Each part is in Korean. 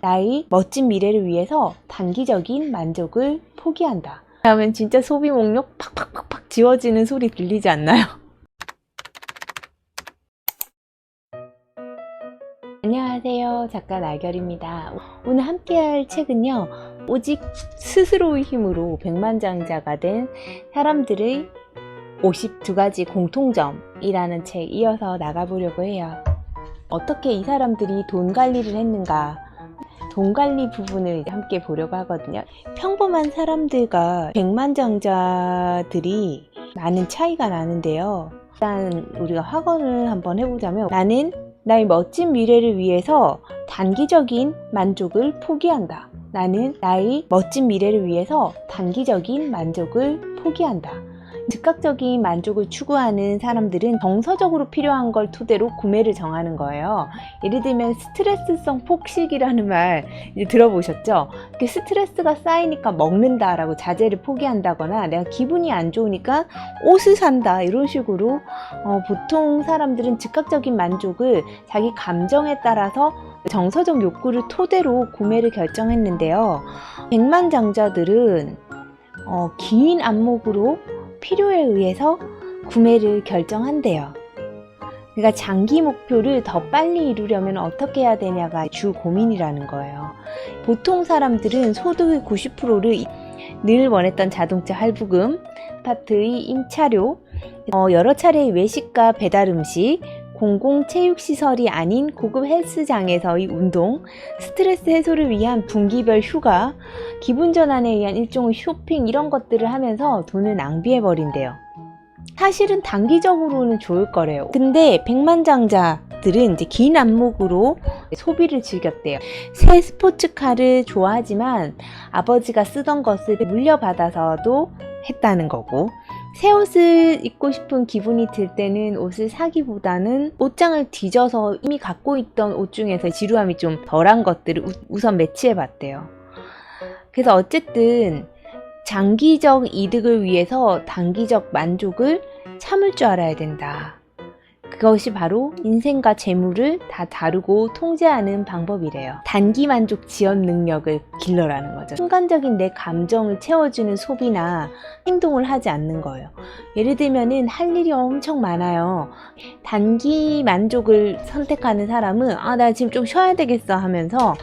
나의 멋진 미래를 위해서 단기적인 만족을 포기한다. 하면 진짜 소비 목록 팍팍팍팍 지워지는 소리 들리지 않나요? 안녕하세요. 작가 나결입니다. 오늘 함께 할 책은요, 오직 스스로의 힘으로 백만장자가 된 사람들의 52가지 공통점이라는 책 이어서 나가보려고 해요. 어떻게 이 사람들이 돈 관리를 했는가, 돈 관리 부분을 함께 보려고 하거든요. 평범한 사람들과 백만장자들이 많은 차이가 나는데요. 일단 우리가 확언을 한번 해보자면 나는 나의 멋진 미래를 위해서 단기적인 만족을 포기한다. 나는 나의 멋진 미래를 위해서 단기적인 만족을 포기한다. 즉각적인 만족을 추구하는 사람들은 정서적으로 필요한 걸 토대로 구매를 정하는 거예요. 예를 들면 스트레스성 폭식이라는 말 들어보셨죠? 그 스트레스가 쌓이니까 먹는다라고 자제를 포기한다거나 내가 기분이 안 좋으니까 옷을 산다 이런 식으로 어, 보통 사람들은 즉각적인 만족을 자기 감정에 따라서 정서적 욕구를 토대로 구매를 결정했는데요. 백만 장자들은 어, 긴 안목으로 필요에 의해서 구매를 결정한대요. 그러니까 장기 목표를 더 빨리 이루려면 어떻게 해야 되냐가 주 고민이라는 거예요. 보통 사람들은 소득의 90%를 늘 원했던 자동차 할부금, 아파트의 임차료, 어, 여러 차례의 외식과 배달 음식, 공공체육시설이 아닌 고급 헬스장에서의 운동, 스트레스 해소를 위한 분기별 휴가, 기분 전환에 의한 일종의 쇼핑 이런 것들을 하면서 돈을 낭비해버린대요. 사실은 단기적으로는 좋을 거래요. 근데 백만장자 들은 이제 긴 안목으로 소비를 즐겼대요. 새 스포츠카를 좋아하지만 아버지가 쓰던 것을 물려받아서도 했다는 거고 새 옷을 입고 싶은 기분이 들 때는 옷을 사기보다는 옷장을 뒤져서 이미 갖고 있던 옷 중에서 지루함이 좀 덜한 것들을 우- 우선 매치해 봤대요. 그래서 어쨌든 장기적 이득을 위해서 단기적 만족을 참을 줄 알아야 된다. 그것이 바로 인생과 재물을 다 다루고 통제하는 방법이래요. 단기 만족 지연 능력을 길러라는 거죠. 순간적인 내 감정을 채워주는 소비나 행동을 하지 않는 거예요. 예를 들면은 할 일이 엄청 많아요. 단기 만족을 선택하는 사람은 아, 나 지금 좀 쉬어야 되겠어 하면서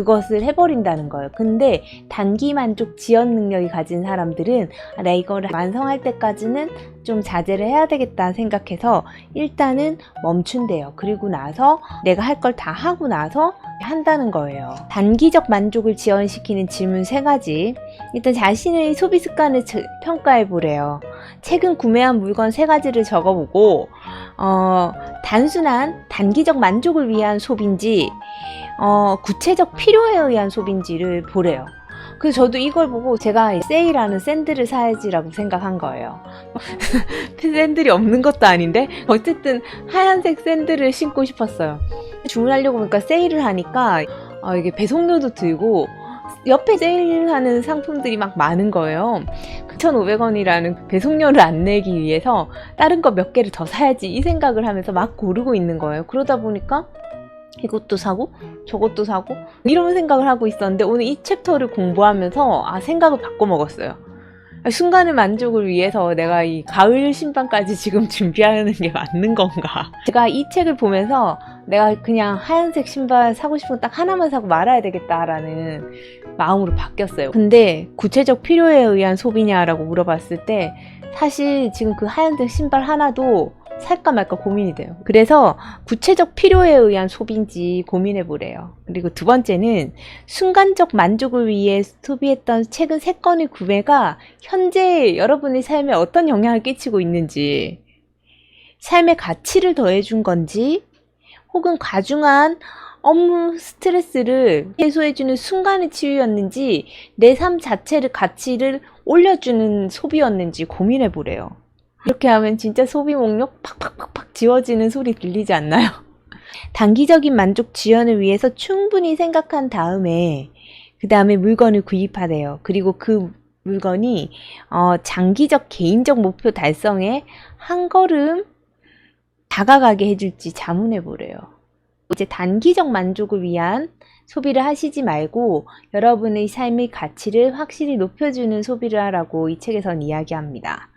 그것을 해버린다는 거예요. 근데 단기 만족 지연 능력이 가진 사람들은 아, 나 이거를 완성할 때까지는 좀 자제를 해야 되겠다 생각해서 일단은 멈춘대요. 그리고 나서 내가 할 걸 다 하고 나서 한다는 거예요. 단기적 만족을 지연시키는 질문 세 가지. 일단 자신의 소비 습관을 저- 평가해 보래요. 최근 구매한 물건 세 가지를 적어보고, 어, 단순한 단기적 만족을 위한 소비인지, 어, 구체적 필요에 의한 소비인지를 보래요. 그래서 저도 이걸 보고 제가 세일하는 샌들을 사야지라고 생각한 거예요. 샌들이 없는 것도 아닌데 어쨌든 하얀색 샌들을 신고 싶었어요. 주문하려고 보니까 세일을 하니까 어, 이게 배송료도 들고 옆에 세일하는 상품들이 막 많은 거예요. 9,500원이라는 배송료를 안 내기 위해서 다른 거 몇 개를 더 사야지 이 생각을 하면서 막 고르고 있는 거예요. 그러다 보니까 이것도 사고 저것도 사고 이런 생각을 하고 있었는데 오늘 이 챕터를 공부하면서 아 생각을 바꿔 먹었어요. 순간의 만족을 위해서 내가 이 가을 신방까지 지금 준비하는 게 맞는 건가? 제가 이 책을 보면서 내가 그냥 하얀색 신발 사고 싶은 거딱 하나만 사고 말아야 되겠다라는 마음으로 바뀌었어요. 근데 구체적 필요에 의한 소비냐라고 물어봤을 때 사실 지금 그 하얀색 신발 하나도 살까 말까 고민이 돼요. 그래서 구체적 필요에 의한 소비인지 고민해 보래요. 그리고 두 번째는 순간적 만족을 위해 소비했던 최근 세 건의 구매가 현재 여러분의 삶에 어떤 영향을 끼치고 있는지, 삶의 가치를 더해준 건지, 혹은 과중한 업무 스트레스를 해소해주는 순간의 치유였는지, 내 삶 자체를 가치를 올려주는 소비였는지 고민해 보래요. 이렇게 하면 진짜 소비 목록 팍팍팍팍 지워지는 소리 들리지 않나요? 단기적인 만족 지연을 위해서 충분히 생각한 다음에 그 다음에 물건을 구입하래요. 그리고 그 물건이 어, 장기적 개인적 목표 달성에 한 걸음 다가가게 해줄지 자문해 보래요. 이제 단기적 만족을 위한 소비를 하시지 말고 여러분의 삶의 가치를 확실히 높여주는 소비를 하라고 이 책에선 이야기합니다.